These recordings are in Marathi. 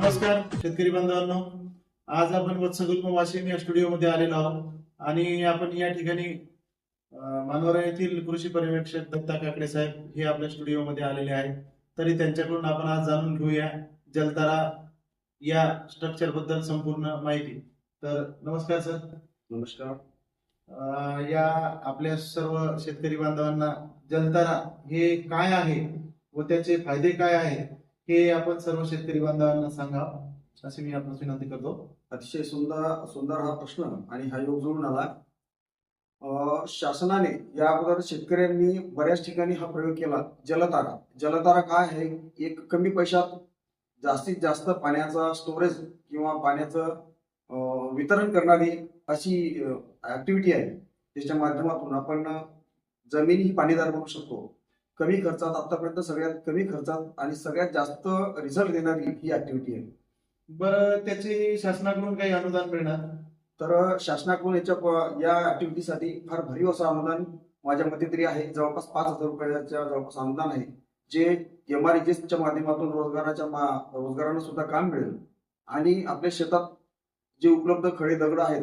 नमस्कार शेतकरी बांधवांनो आज आपण वत्सगुल्म वाशिम या स्टुडिओमध्ये आलेलो आहोत आणि आपण या ठिकाणी मानोरा येथील कृषी पर्यवेक्षक दत्ता काकडे साहेब हे आपल्या स्टुडिओमध्ये आलेले आहेत. तरी त्यांच्याकडून आपण आज जाणून घेऊया जलतारा या स्ट्रक्चरबद्दल संपूर्ण माहिती. तर नमस्कार सर. नमस्कार. या आपल्या सर्व शेतकरी बांधवांना जलतारा हे काय आहे व त्याचे फायदे काय आहेत? हे आपण सर्व शेतकरी बांधवांना सांगा अशी मी आपण विनंती करतो. अतिशय सुंदर सुंदर हा प्रश्न आणि हा योग जुळून आला. शासनाने या अगोदर शेतकऱ्यांनी बऱ्याच ठिकाणी हा प्रयोग केला जलतारा. जलतारा काय आहे? एक कमी पैशात जास्तीत जास्त पाण्याचा स्टोरेज किंवा पाण्याचं वितरण करणारी अशी ऍक्टिव्हिटी आहे. त्याच्या माध्यमातून आपण जमीन ही पाणीदार बनवू शकतो. कमी खर्चात आतापर्यंत सगळ्यात कमी खर्चात आणि सगळ्यात जास्त रिझल्ट देणारी ही ऍक्टिव्हिटी आहे. बरं त्याचे शासनाकडून काही अनुदान मिळणार? तर शासनाकडून याच्या या ऍक्टिव्हिटीसाठी फार भरीव असं अनुदान माझ्या मते तरी आहे. जवळपास पाच हजार रुपयाच्या जवळपास अनुदान आहे. जे एम आर च्या माध्यमातून रोजगाराच्या मा- रोजगारांना सुद्धा काम मिळेल. आणि आपल्या शेतात जे उपलब्ध खडे दगड आहेत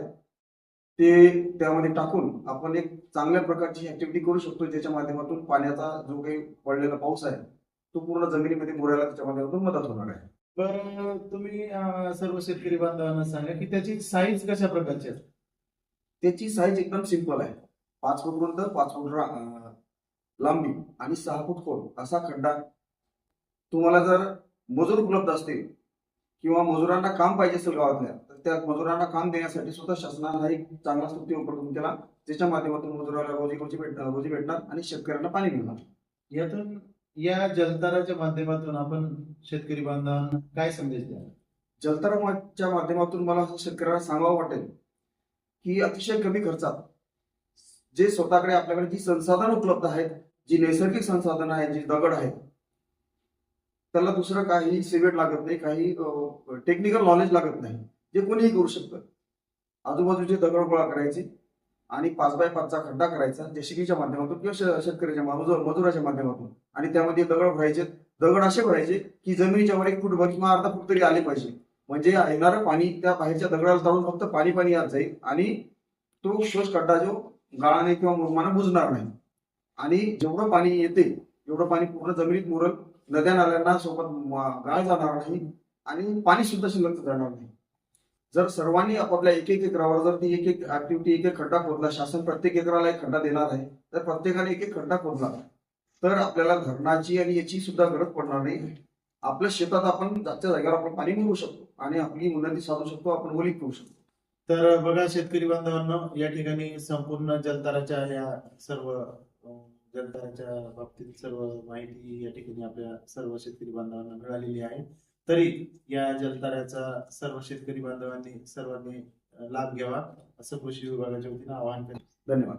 ते त्यामध्ये टाकून आपण एक चांगल्या प्रकारची ऍक्टिव्हिटी करू शकतो ज्याच्या माध्यमातून पाण्याचा जो काही पडलेला पाऊस आहे तो पूर्ण जमिनीमध्ये मुरायला त्याच्या माध्यमातून मदत होणार आहे. बरं तुम्ही सर्व शेतकरी बांधवांना सांगा की त्याची साईज कशा प्रकारची आहे त्याची साईज एकदम सिंपल आहे. पाच फूट रुंद पाच फूट लांबी आणि सहा फूट खोल असा खड्डा. तुम्हाला जर मजूर उपलब्ध असतील किंवा मजुरांना काम पाहिजे असेल गावातल्या तर त्या मजुरांना काम देण्यासाठी सुद्धा शासनानं हा एक चांगला स्तुती उपलब्ध केला. ज्याच्या माध्यमातून मजुराला रोजी रोजी भेट रोजी भेटणार आणि शेतकऱ्यांना पाणी मिळणार. यातून या जलताराच्या माध्यमातून आपण शेतकरी बांधवांना काय संदेश द्या जलतरणाच्या माध्यमातून मला असं शेतकऱ्यांना सांगावं वाटेल की अतिशय कमी खर्चात जे स्वतःकडे आपल्याकडे जी संसाधनं उपलब्ध आहेत जी नैसर्गिक संसाधनं आहेत जी दगड आहेत त्याला दुसरं काही सिमेंट लागत नाही काही टेक्निकल नॉलेज लागत नाही. जे कोणीही करू शकतं. आजूबाजूचे दगड गोळा करायचे आणि पाच बाय पाचचा खड्डा करायचा जेसीबीच्या माध्यमातून किंवा शेतकऱ्याच्या मजूर- मजुराच्या माध्यमातून. आणि त्यामध्ये दगड भरायचे दगड असे भरायचे की जमिनीच्या वर एक फूट भर किंवा अर्धा फूट तरी आले पाहिजे. म्हणजे येणारं पाणी त्या बाहेरच्या दगडाला जाऊन फक्त पाणी पाणी आत जाईल आणि तो शोष खड्डा जो गाळाने किंवा मुरमाने बुजणार नाही. आणि जेवढं पाणी येते एवढं पाणी पूर्ण जमिनीत मुरल नद्या नाल्यांना सोबत गाळ जाणार नाही आणि पाणी सुद्धा शिल्लक जाणार नाही. जर सर्वांनी आपापल्या एक एक एकरावर जर ती एक एक ऍक्टिव्हिटी एक एक खड्डा खोदला शासन प्रत्येक एकराला एक खड्डा देणार आहे तर प्रत्येकाने एक एक खड्डा खोदला तर आपल्याला धरणाची आणि याची सुद्धा गरज पडणार नाही. आपल्या शेतात आपण जागच्या जागेवर आपण पाणी मिळवू शकतो आणि आपली उन्नती साधू शकतो आपण ओली करू शकतो. तर बघा शेतकरी बांधवांना या ठिकाणी संपूर्ण जलताराच्या या सर्व अं, जलताराच्या बाबतीत सर्व माहिती या ठिकाणी आपल्या सर्व शेतकरी बांधवांना मिळालेली आहे. तरी या जलताऱ्याचा सर्व शेतकरी बांधवांनी सर्वांनी लाभ घ्यावा असं कृषी विभागाच्या वतीनं आवाहन करतो. धन्यवाद.